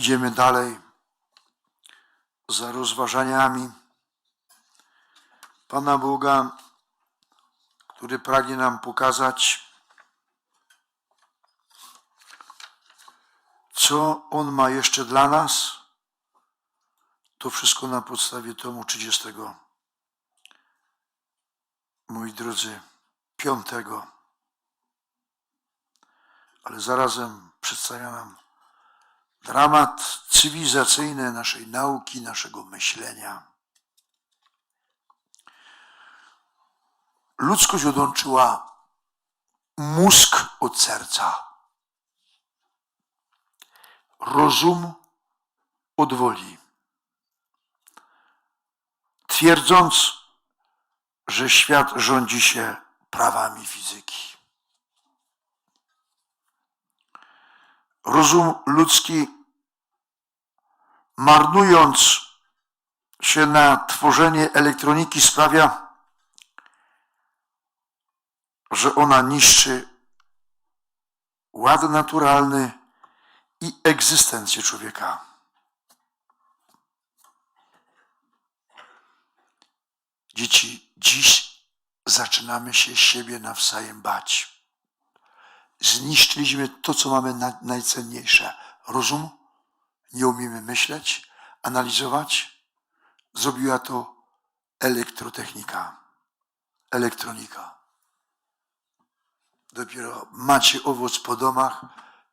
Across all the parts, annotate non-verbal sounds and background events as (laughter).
Idziemy dalej za rozważaniami Pana Boga, który pragnie nam pokazać, co On ma jeszcze dla nas. To wszystko na podstawie tomu 30. Moi drodzy, piątego. Ale zarazem przedstawia nam dramat cywilizacyjny naszej nauki, naszego myślenia. Ludzkość odłączyła mózg od serca, rozum od woli, twierdząc, że świat rządzi się prawami fizyki. Rozum ludzki, marnując się na tworzenie elektroniki, sprawia, że ona niszczy ład naturalny i egzystencję człowieka. Dzieci, dziś zaczynamy się siebie nawzajem bać. Zniszczyliśmy to, co mamy na, najcenniejsze. Rozum, nie umiemy myśleć, analizować. Zrobiła to elektrotechnika, elektronika. Dopiero macie owoc po domach,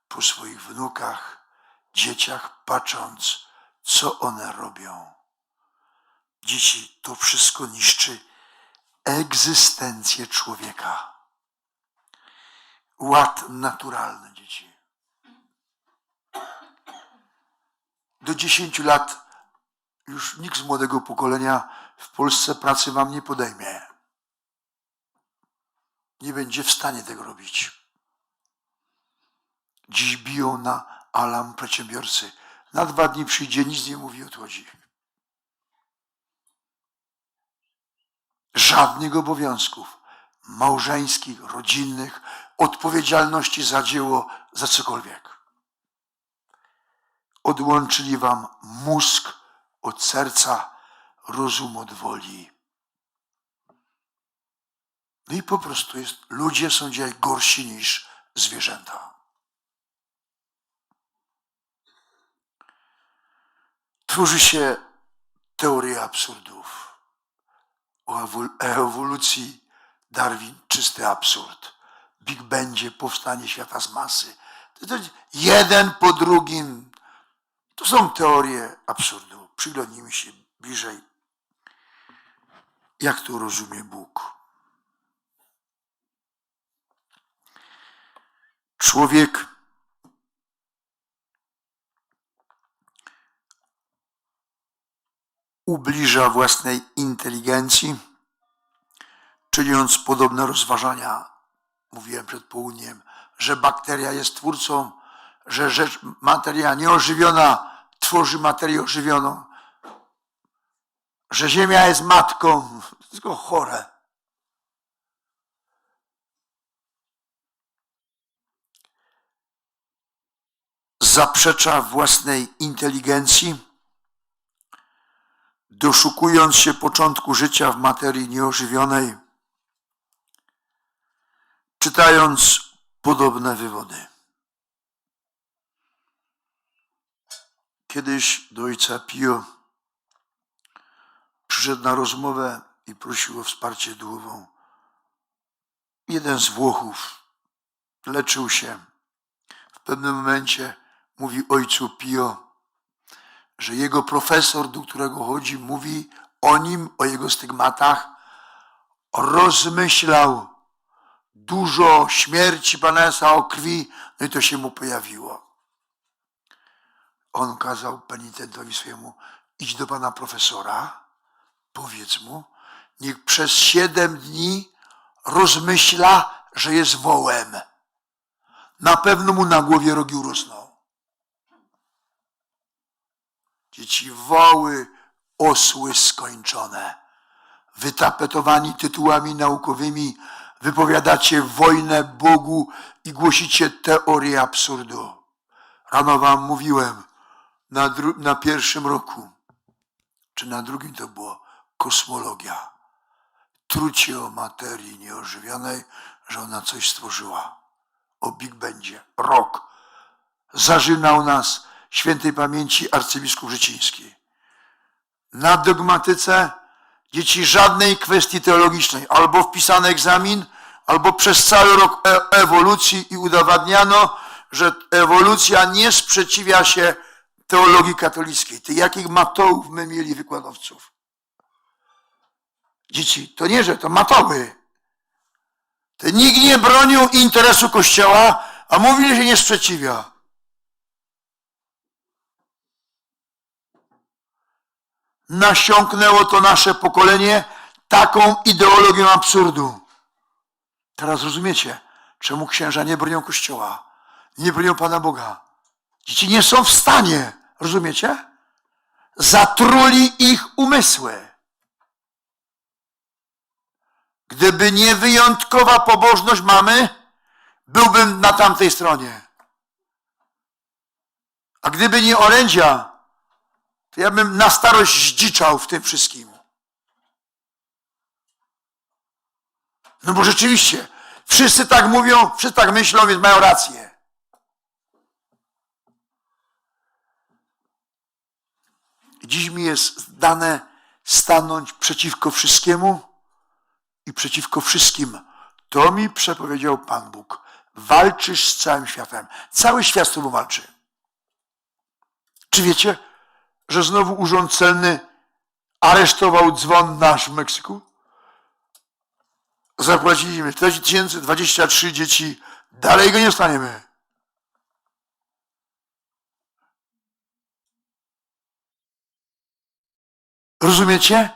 po swoich wnukach, dzieciach, patrząc, co one robią. Dzieci, to wszystko niszczy egzystencję człowieka. Ład naturalny, dzieci. Do 10 lat już nikt z młodego pokolenia w Polsce pracy wam nie podejmie. Nie będzie w stanie tego robić. Dziś biją na alarm przedsiębiorcy. Na dwa dni przyjdzie, nic nie mówi, odchodzi. żadnych obowiązków małżeńskich, rodzinnych, odpowiedzialności za dzieło, za cokolwiek. Odłączyli wam mózg od serca, rozum od woli. No i po prostu jest, ludzie są dzisiaj gorsi niż zwierzęta. Tworzy się teoria absurdów o ewolucji Darwin czysty absurd. Big Bandzie, powstanie świata z masy. To, to jeden po drugim. To są teorie absurdu. Przyglądnijmy się bliżej, jak to rozumie Bóg. Człowiek ubliża własnej inteligencji, czyniąc podobne rozważania. Mówiłem przed południem, że bakteria jest twórcą, że rzecz, materia nieożywiona tworzy materię ożywioną, że Ziemia jest matką. (laughs) Tylko chore. Zaprzecza własnej inteligencji doszukując się początku życia w materii nieożywionej, czytając podobne wywody. Kiedyś do ojca Pio przyszedł na rozmowę i prosił o wsparcie duchową. Jeden z Włochów leczył się. W pewnym momencie mówi ojcu Pio, że jego profesor, do którego chodzi, mówi o nim, o jego stygmatach, rozmyślał dużo śmierci Panesa, o krwi, no i to się mu pojawiło. On kazał penitentowi swojemu, idź do pana profesora, powiedz mu, niech przez siedem dni rozmyśla, że jest wołem. Na pewno mu na głowie rogi urosną. Dzieci woły, osły skończone. Wytapetowani tytułami naukowymi, wypowiadacie wojnę Bogu i głosicie teorię absurdu. Rano wam mówiłem, na, na pierwszym roku, czy na drugim to było kosmologia. Trucie o materii nieożywionej, że ona coś stworzyła. O Big Bandzie. Rok. Zażynał nas świętej pamięci arcybiskup Życiński. Na dogmatyce dzieci żadnej kwestii teologicznej. Albo wpisany egzamin, albo przez cały rok e- ewolucji i udowadniano, że ewolucja nie sprzeciwia się teologii katolickiej. Ty jakich matołów my mieli wykładowców? Dzieci, to nie, że to matoły. Ty nikt nie bronił interesu Kościoła, a mówili, że nie sprzeciwia. Nasiąknęło to nasze pokolenie taką ideologią absurdu. Teraz rozumiecie, czemu księża nie bronią Kościoła, nie bronią Pana Boga. Dzieci nie są w stanie, rozumiecie? Zatruli ich umysły. Gdyby nie wyjątkowa pobożność mamy, byłbym na tamtej stronie. A gdyby nie orędzia, to ja bym na starość zdziczał w tym wszystkim. No bo rzeczywiście, wszyscy tak mówią, wszyscy tak myślą, więc mają rację. Dziś mi jest dane stanąć przeciwko wszystkiemu i przeciwko wszystkim. To mi przepowiedział Pan Bóg. Walczysz z całym światem. Cały świat z tobą walczy. Czy wiecie, że znowu urząd celny aresztował dzwon nasz w Meksyku? Zapłaciliśmy 40 tysięcy, 23 dzieci. Dalej go nie dostaniemy. Rozumiecie?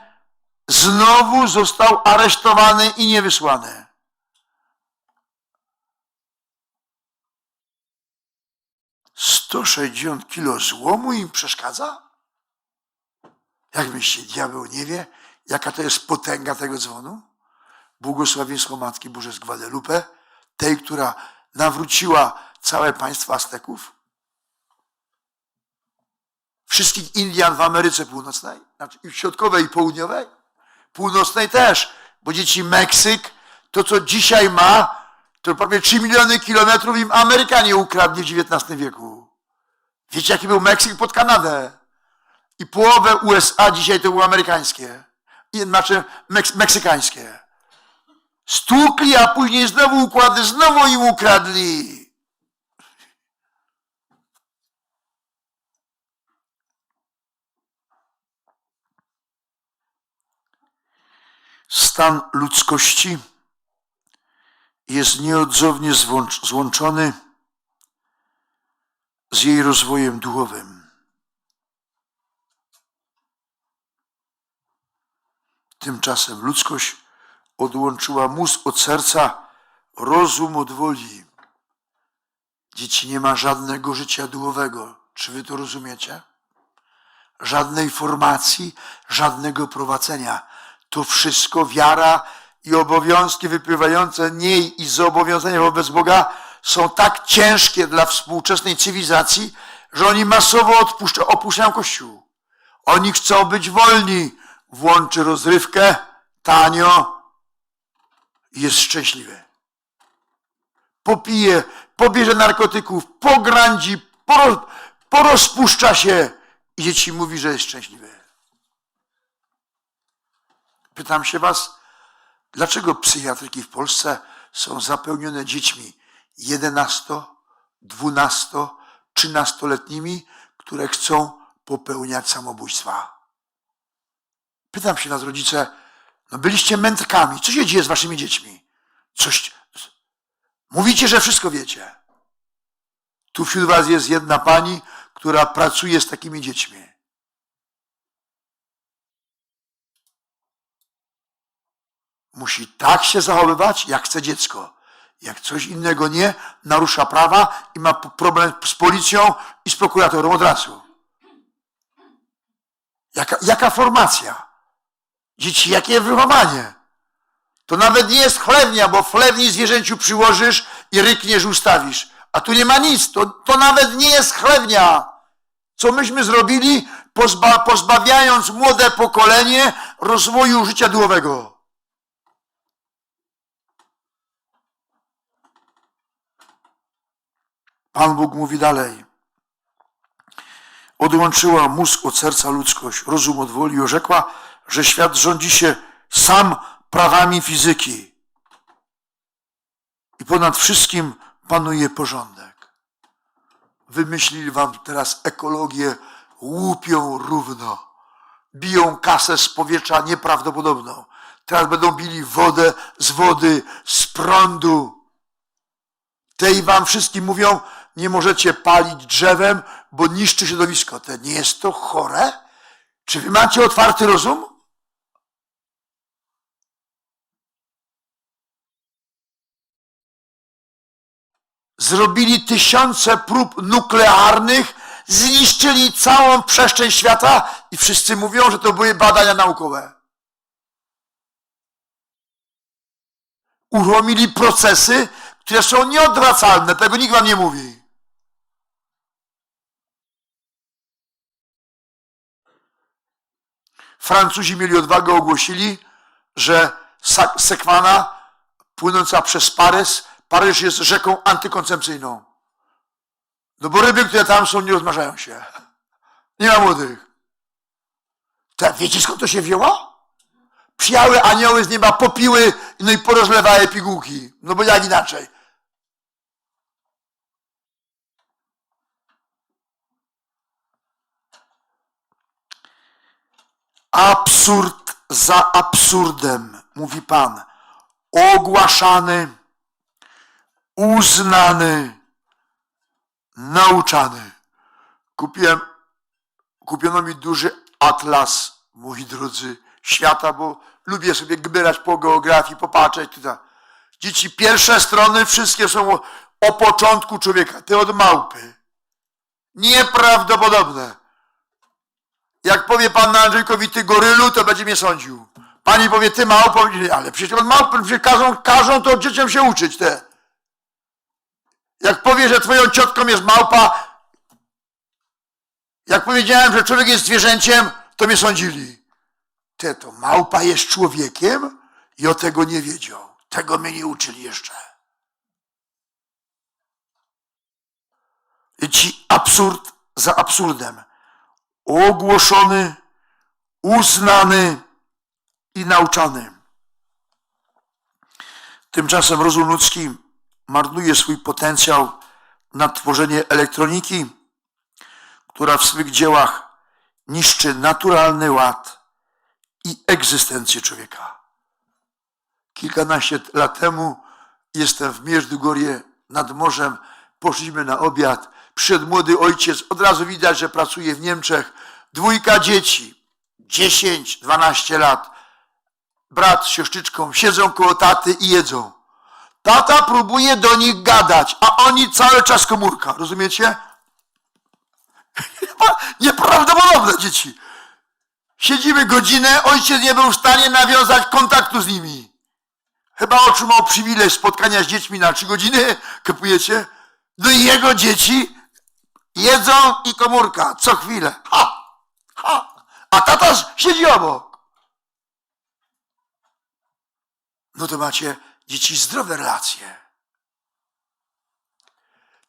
Znowu został aresztowany i niewysłany. Sto sześćdziesiąt kilo złomu im przeszkadza? Jak myślicie, diabeł nie wie, jaka to jest potęga tego dzwonu? Błogosławieństwo Matki Boże z Guadalupe, tej, która nawróciła całe państwo Azteków? Wszystkich Indian w Ameryce Północnej, znaczy i środkowej i południowej? Północnej też, bo dzieci Meksyk, to co dzisiaj ma, to prawie 3 miliony kilometrów im Amerykanie ukradli w XIX wieku. Wiecie, jaki był Meksyk pod Kanadę? I połowę USA dzisiaj to było amerykańskie. I, znaczy meks- meksykańskie. Stłukli, a później znowu układy, znowu im ukradli. Stan ludzkości jest nieodzownie złącz- złączony z jej rozwojem duchowym. Tymczasem ludzkość odłączyła mózg od serca, rozum od woli. Dzieci nie ma żadnego życia duchowego. Czy wy to rozumiecie? Żadnej formacji, żadnego prowadzenia. To wszystko wiara i obowiązki wypływające niej i zobowiązania wobec Boga są tak ciężkie dla współczesnej cywilizacji, że oni masowo opuszczają Kościół. Oni chcą być wolni. Włączy rozrywkę, tanio i jest szczęśliwy. Popije, pobierze narkotyków, pograndzi, poroz, porozpuszcza się i dzieci mówi, że jest szczęśliwy. Pytam się was, dlaczego psychiatryki w Polsce są zapełnione dziećmi 11, 12, 13-letnimi, które chcą popełniać samobójstwa? Pytam się nas rodzice, no byliście mędrkami, co się dzieje z waszymi dziećmi? Coś, mówicie, że wszystko wiecie. Tu wśród was jest jedna pani, która pracuje z takimi dziećmi. Musi tak się zachowywać, jak chce dziecko. Jak coś innego nie, narusza prawa i ma problem z policją i z prokuratorem od razu. Jaka, jaka formacja? Dzieci, jakie wychowanie? To nawet nie jest chlewnia, bo w chlewni zwierzęciu przyłożysz i rykniesz, ustawisz. A tu nie ma nic, to, to nawet nie jest chlewnia. Co myśmy zrobili, pozba pozbawiając młode pokolenie rozwoju życia duchowego? Pan Bóg mówi dalej. Odłączyła mózg od serca ludzkość, rozum od woli orzekła, że świat rządzi się sam prawami fizyki. I ponad wszystkim panuje porządek. Wymyślili wam teraz ekologię, łupią równo. Biją kasę z powietrza nieprawdopodobną. Teraz będą bili wodę z wody, z prądu. Tej wam wszystkim mówią, nie możecie palić drzewem, bo niszczy środowisko. To nie jest to chore? Czy wy macie otwarty rozum? Zrobili tysiące prób nuklearnych, zniszczyli całą przestrzeń świata i wszyscy mówią, że to były badania naukowe. Uruchomili procesy, które są nieodwracalne. Tego nikt wam nie mówi. Francuzi mieli odwagę, ogłosili, że Sekwana płynąca przez Paryż, Paryż jest rzeką antykoncepcyjną. No bo ryby, które tam są, nie rozmnażają się. Nie ma młodych. To, wiecie skąd to się wzięło? Przyjały anioły z nieba, popiły, no i porozlewały pigułki. No bo jak inaczej? Absurd za absurdem, mówi Pan. Ogłaszany, uznany, nauczany. Kupiłem, kupiono mi duży atlas, moi drodzy, świata, bo lubię sobie gbyrać po geografii, popatrzeć tutaj. Dzieci, pierwsze strony wszystkie są o, o początku człowieka, te od małpy. Nieprawdopodobne. Jak powie pan Andrzejkowi, ty gorylu, to będzie mnie sądził. Pani powie, ty małpo, ale przecież od małpy, przecież każą, każą to dzieciom się uczyć te. Jak powie, że twoją ciotką jest małpa, jak powiedziałem, że człowiek jest zwierzęciem, to mnie sądzili. Te to małpa jest człowiekiem i o tego nie wiedział. Tego mnie nie uczyli jeszcze. I ci absurd za absurdem. Ogłoszony, uznany i nauczany. Tymczasem rozum ludzki marnuje swój potencjał na tworzenie elektroniki, która w swych dziełach niszczy naturalny ład i egzystencję człowieka. Kilkanaście lat temu jestem w Mierzdugorje nad morzem, poszliśmy na obiad, przyszedł młody ojciec, od razu widać, że pracuje w Niemczech, dwójka dzieci, 10-12 lat, brat z siostrzyczką siedzą koło taty i jedzą. Tata próbuje do nich gadać, a oni cały czas komórka, rozumiecie? (laughs) Nieprawdopodobne dzieci. Siedzimy godzinę, ojciec nie był w stanie nawiązać kontaktu z nimi. Chyba otrzymał przywilej spotkania z dziećmi na trzy godziny, (laughs) kapujecie? No i jego dzieci jedzą i komórka, co chwilę. Ha! Ha! A tata siedzi obok. No to macie dzieci zdrowe relacje.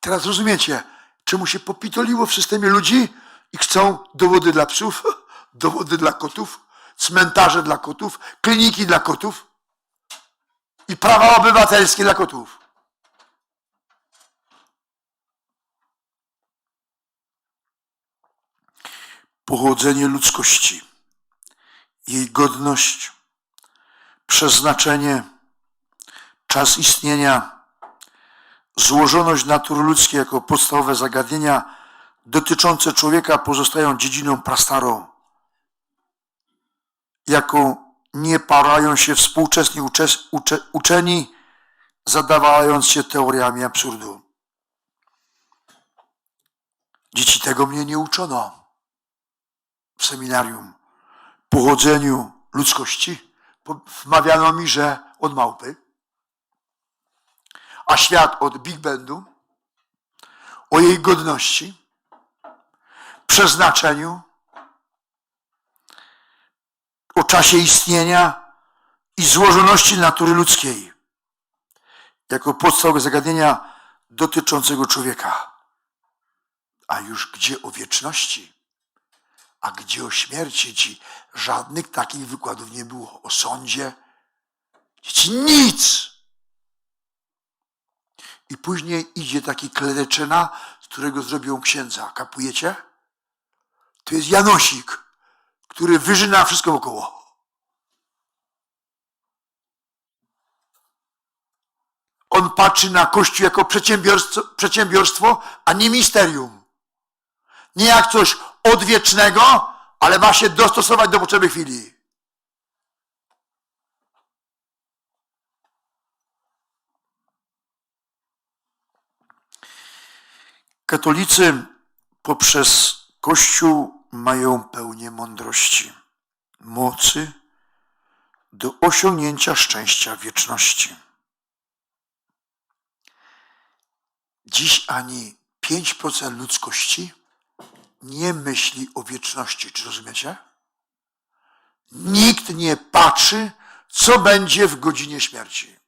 Teraz rozumiecie, czemu się popitoliło w systemie ludzi i chcą dowody dla psów, (laughs) dowody dla kotów, cmentarze dla kotów, kliniki dla kotów i prawa obywatelskie dla kotów. Pochodzenie ludzkości, jej godność, przeznaczenie, czas istnienia, złożoność natury ludzkiej jako podstawowe zagadnienia dotyczące człowieka pozostają dziedziną prastarą, jaką nie parają się współczesni ucze, ucze, uczeni, zadawając się teoriami absurdu. Dzieci tego mnie nie uczono w seminarium. Pochodzeniu ludzkości wmawiano mi, że od małpy, a świat od Big Bandu, o jej godności, przeznaczeniu, o czasie istnienia i złożoności natury ludzkiej, jako podstawowe zagadnienia dotyczącego człowieka. A już gdzie o wieczności, a gdzie o śmierci ci żadnych takich wykładów nie było. O sądzie, ci nic. I później idzie taki kleryczyna, z którego zrobią księdza. Kapujecie? To jest Janosik, który wyżyna wszystko wokoło. On patrzy na Kościół jako przedsiębiorstwo, przedsiębiorstwo, a nie misterium. Nie jak coś odwiecznego, ale ma się dostosować do potrzeby chwili. Katolicy poprzez Kościół mają pełnię mądrości, mocy do osiągnięcia szczęścia wieczności. Dziś ani 5% ludzkości nie myśli o wieczności. Czy rozumiecie? Nikt nie patrzy, co będzie w godzinie śmierci.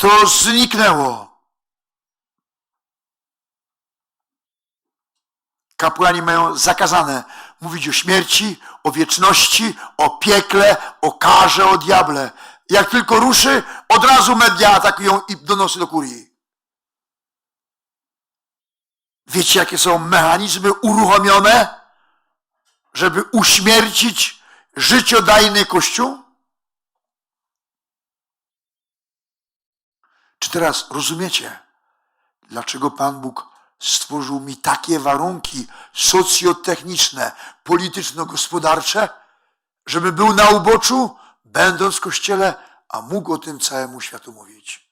To zniknęło. Kapłani mają zakazane mówić o śmierci, o wieczności, o piekle, o karze, o diable. Jak tylko ruszy, od razu media atakują i donosy do kurii. Wiecie, jakie są mechanizmy uruchomione, żeby uśmiercić życiodajny Kościół? Teraz rozumiecie, dlaczego Pan Bóg stworzył mi takie warunki socjotechniczne, polityczno-gospodarcze, żeby był na uboczu, będąc w Kościele, a mógł o tym całemu światu mówić?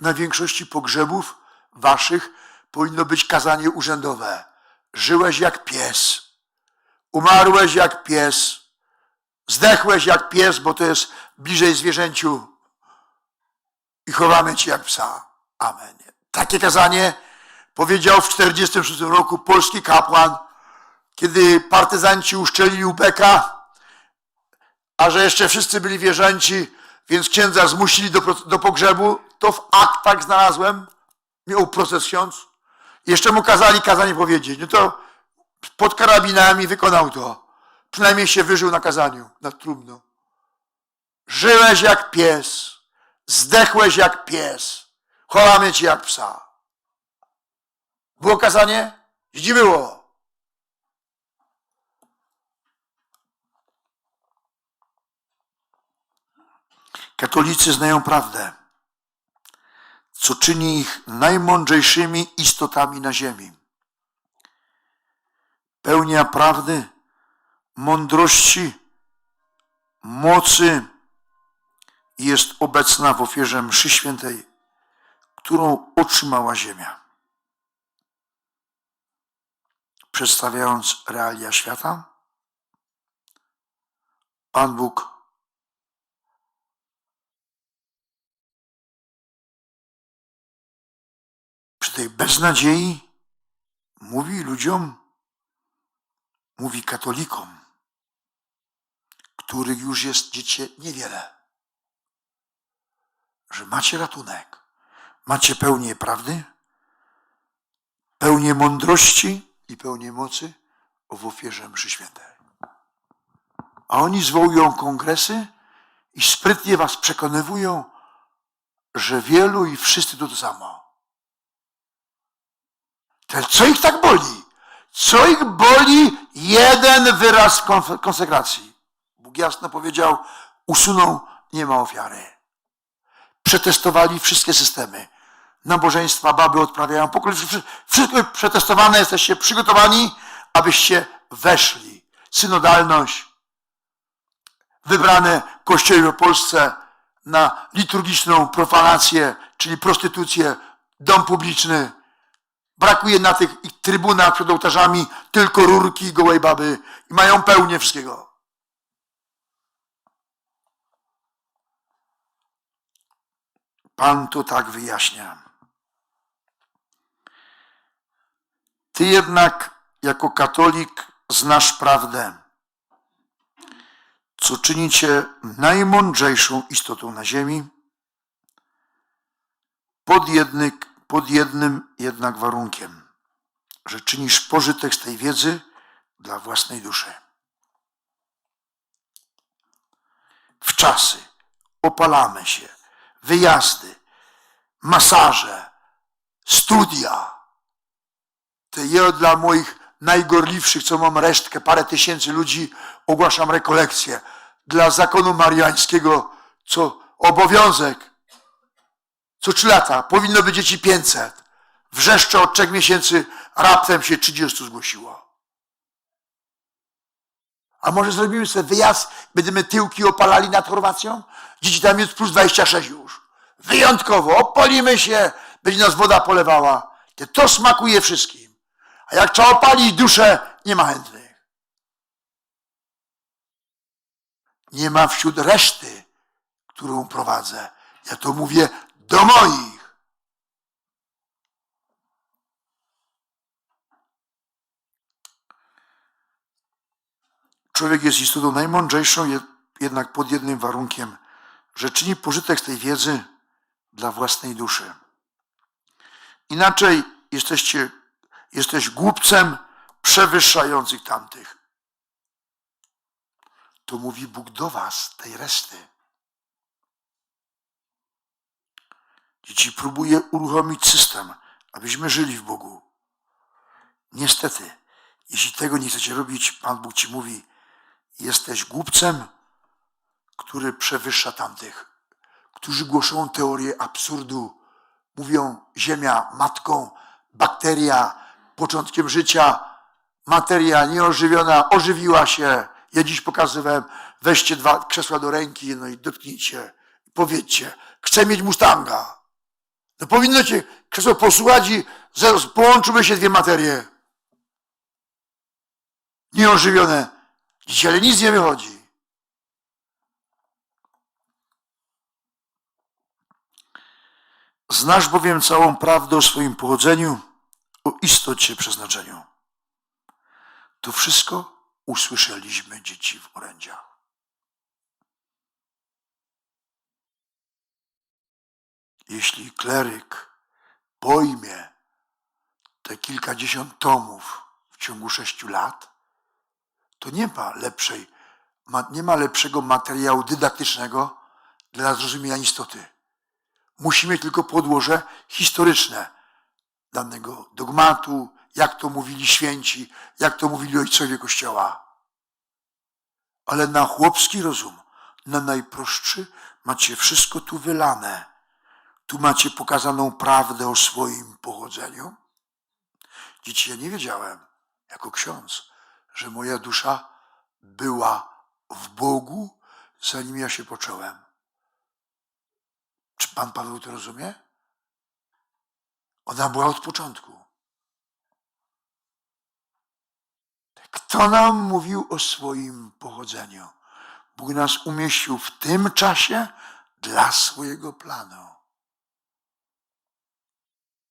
na większości pogrzebów waszych powinno być kazanie urzędowe. Żyłeś jak pies, umarłeś jak pies, zdechłeś jak pies, bo to jest bliżej zwierzęciu i chowamy cię jak psa. Amen. Takie kazanie powiedział w 1946 roku polski kapłan, kiedy partyzanci uszczelili ubeka, a że jeszcze wszyscy byli wierzęci, więc księdza zmusili do, do pogrzebu, to w aktach znalazłem, miał proces ksiądz. Jeszcze mu kazali kazanie powiedzieć. No to pod karabinami wykonał to. Przynajmniej się wyżył na kazaniu, na trumno. Żyłeś jak pies, zdechłeś jak pies, chowamy ci jak psa. Było kazanie? Zdziwiło. Katolicy znają prawdę co czyni ich najmądrzejszymi istotami na ziemi. Pełnia prawdy, mądrości, mocy jest obecna w ofierze mszy świętej, którą otrzymała ziemia. Przedstawiając realia świata, Pan Bóg tej beznadziei mówi ludziom, mówi katolikom, których już jest dziecię niewiele, że macie ratunek, macie pełnię prawdy, pełnię mądrości i pełnię mocy w ofierze mszy świętej. A oni zwołują kongresy i sprytnie was przekonywują, że wielu i wszyscy to to samo. Co ich tak boli? Co ich boli? Jeden wyraz konsekracji. Bóg jasno powiedział, usuną, nie ma ofiary. Przetestowali wszystkie systemy. Nabożeństwa, baby odprawiają pokój. Wszystko przetestowane, jesteście przygotowani, abyście weszli. Synodalność, wybrane kościoły w Polsce na liturgiczną profanację, czyli prostytucję, dom publiczny, Brakuje na tych trybunach przed ołtarzami tylko rurki i gołej baby i mają pełnię wszystkiego. Pan to tak wyjaśnia. Ty jednak, jako katolik, znasz prawdę, co czyni cię najmądrzejszą istotą na ziemi, pod, jedny, pod jednym jednak warunkiem, że czynisz pożytek z tej wiedzy dla własnej duszy. W czasy opalamy się, wyjazdy, masaże, studia. Te je dla moich najgorliwszych, co mam resztkę, parę tysięcy ludzi, ogłaszam rekolekcję. Dla zakonu mariańskiego, co obowiązek, co trzy lata, powinno być dzieci 500. Wrzeszcze od trzech miesięcy, raptem się 30 zgłosiło. A może zrobimy sobie wyjazd, będziemy tyłki opalali nad Chorwacją? Dzieci tam jest plus 26 już. Wyjątkowo, opalimy się, będzie nas woda polewała. To smakuje wszystkim. A jak trzeba opalić duszę, nie ma chętnych. Nie ma wśród reszty, którą prowadzę. Ja to mówię do moich. Człowiek jest istotą najmądrzejszą, jed- jednak pod jednym warunkiem, że czyni pożytek z tej wiedzy dla własnej duszy. Inaczej jesteście, jesteś głupcem przewyższających tamtych. To mówi Bóg do was, tej reszty. Dzieci próbuje uruchomić system, abyśmy żyli w Bogu. Niestety, jeśli tego nie chcecie robić, Pan Bóg ci mówi, jesteś głupcem, który przewyższa tamtych, którzy głoszą teorię absurdu. Mówią ziemia matką, bakteria początkiem życia, materia nieożywiona ożywiła się. Ja dziś pokazywałem, weźcie dwa krzesła do ręki, no i dotknijcie. Powiedzcie, chcę mieć Mustanga. No powinno cię krzesło posłuchać i zaraz połączyły się dwie materie. Nieożywione. Dzisiaj nic nie wychodzi. Znasz bowiem całą prawdę o swoim pochodzeniu, o istocie przeznaczeniu. To wszystko usłyszeliśmy dzieci w orędziach. Jeśli kleryk pojmie te kilkadziesiąt tomów w ciągu sześciu lat, to nie ma lepszej, nie ma lepszego materiału dydaktycznego dla zrozumienia istoty. Musimy tylko podłoże historyczne danego dogmatu, jak to mówili święci, jak to mówili ojcowie Kościoła. Ale na chłopski rozum, na najprostszy, macie wszystko tu wylane. Tu macie pokazaną prawdę o swoim pochodzeniu. Dzieci, ja nie wiedziałem, jako ksiądz, że moja dusza była w Bogu, zanim ja się począłem. Czy pan Paweł to rozumie? Ona była od początku. Kto nam mówił o swoim pochodzeniu? Bóg nas umieścił w tym czasie dla swojego planu.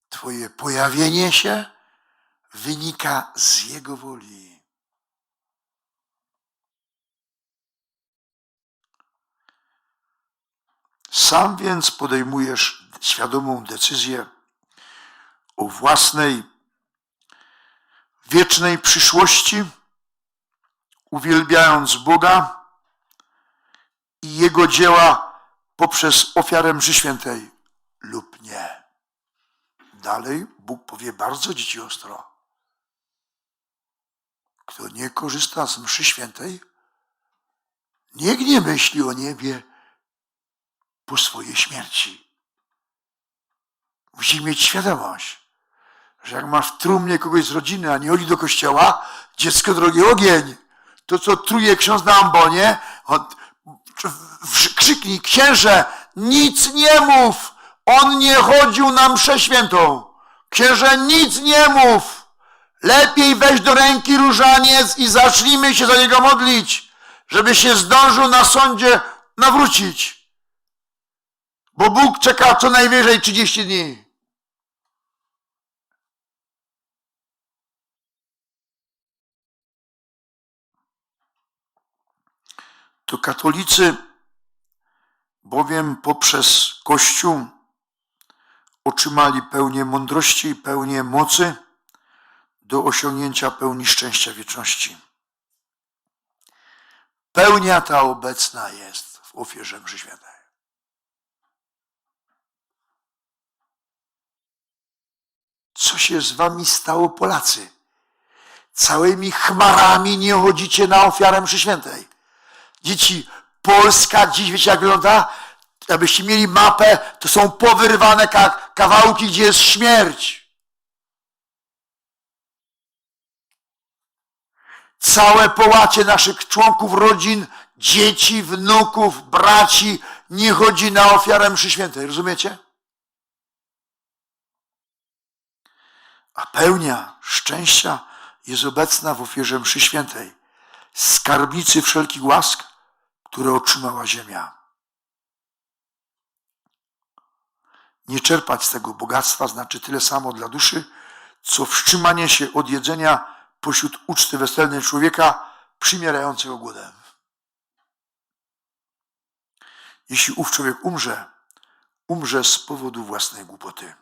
Twoje pojawienie się wynika z Jego woli. Sam więc podejmujesz świadomą decyzję o własnej wiecznej przyszłości, uwielbiając Boga i Jego dzieła poprzez ofiarę mszy świętej lub nie. Dalej Bóg powie bardzo dzieci ostro. Kto nie korzysta z mszy świętej, niech nie myśli o niebie po swojej śmierci. Musi mieć świadomość, że jak masz w trumnie kogoś z rodziny, a nie chodzi do kościoła, dziecko drogi ogień. To, co truje ksiądz na ambonie, on, krzyknij, księże, nic nie mów! On nie chodził na mszę świętą. Księże, nic nie mów! Lepiej weź do ręki różaniec i zacznijmy się za niego modlić, żeby się zdążył na sądzie nawrócić. Bo Bóg czeka co najwyżej 30 dni. To katolicy bowiem poprzez Kościół otrzymali pełnię mądrości i pełnię mocy do osiągnięcia pełni szczęścia wieczności. Pełnia ta obecna jest w ofierze mszy świętej. Co się z wami stało, Polacy? Całymi chmarami nie chodzicie na ofiarę mszy świętej. Dzieci, Polska dziś, wiecie jak wygląda? Abyście mieli mapę, to są powyrywane ka- kawałki, gdzie jest śmierć. Całe połacie naszych członków rodzin, dzieci, wnuków, braci nie chodzi na ofiarę mszy świętej. Rozumiecie? A pełnia szczęścia jest obecna w ofierze mszy świętej, skarbnicy wszelkich łask, które otrzymała ziemia. Nie czerpać z tego bogactwa znaczy tyle samo dla duszy, co wstrzymanie się od jedzenia pośród uczty weselnej człowieka przymierającego głodem. Jeśli ów człowiek umrze, umrze z powodu własnej głupoty.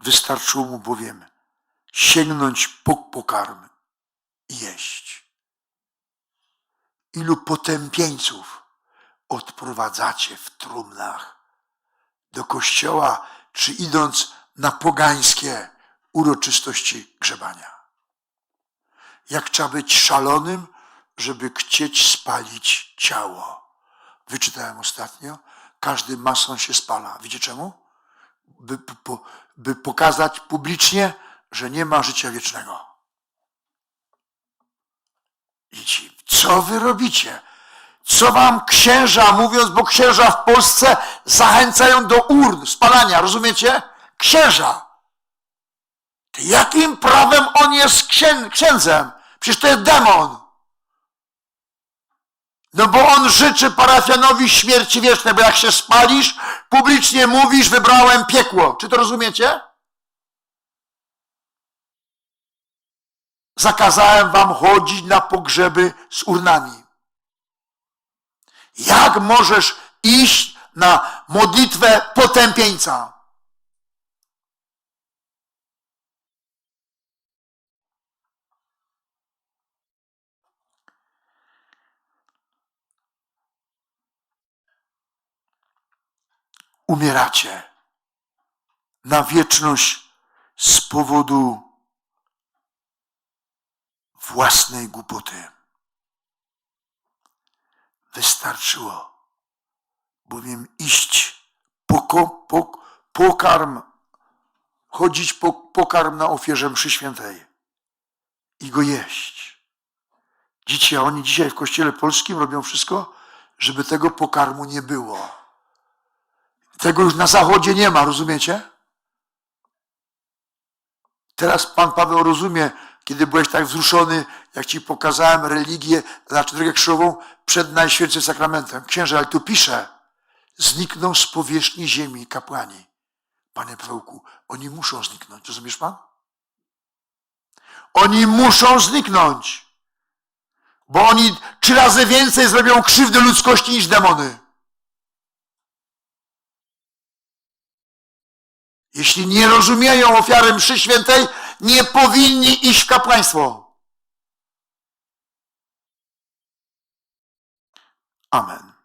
Wystarczyło mu bowiem sięgnąć po pokarm i jeść. Ilu potępieńców odprowadzacie w trumnach do kościoła, czy idąc na pogańskie uroczystości grzebania. Jak trzeba być szalonym, żeby chcieć spalić ciało. Wyczytałem ostatnio, każdy mason się spala. Wiecie czemu? By, po, by pokazać publicznie, że nie ma życia wiecznego. Dzieci, co wy robicie? Co wam księża, mówiąc, bo księża w Polsce zachęcają do urn, spalania, rozumiecie? Księża. Jakim prawem on jest księ księdzem? Przecież to jest demon. No bo on życzy parafianowi śmierci wiecznej, bo jak się spalisz, publicznie mówisz, wybrałem piekło. Czy to rozumiecie? Zakazałem wam chodzić na pogrzeby z urnami. Jak możesz iść na modlitwę potępieńca? Umieracie na wieczność z powodu własnej głupoty. Wystarczyło bowiem iść po, po, pokarm, chodzić po pokarm na ofierze mszy świętej i go jeść. Dzieci, a oni dzisiaj w kościele polskim robią wszystko, żeby tego pokarmu nie było. Tego już na zachodzie nie ma, rozumiecie? Teraz Pan Paweł rozumie, kiedy byłeś tak wzruszony, jak Ci pokazałem religię, znaczy drogę krzyżową przed Najświętszym Sakramentem. Księże, ale tu pisze, znikną z powierzchni ziemi kapłani. Panie Pawełku, oni muszą zniknąć, rozumiesz Pan? Oni muszą zniknąć, bo oni trzy razy więcej zrobią krzywdy ludzkości niż demony. Jeśli nie rozumieją ofiary mszy świętej, nie powinni iść w kapłaństwo. Amen.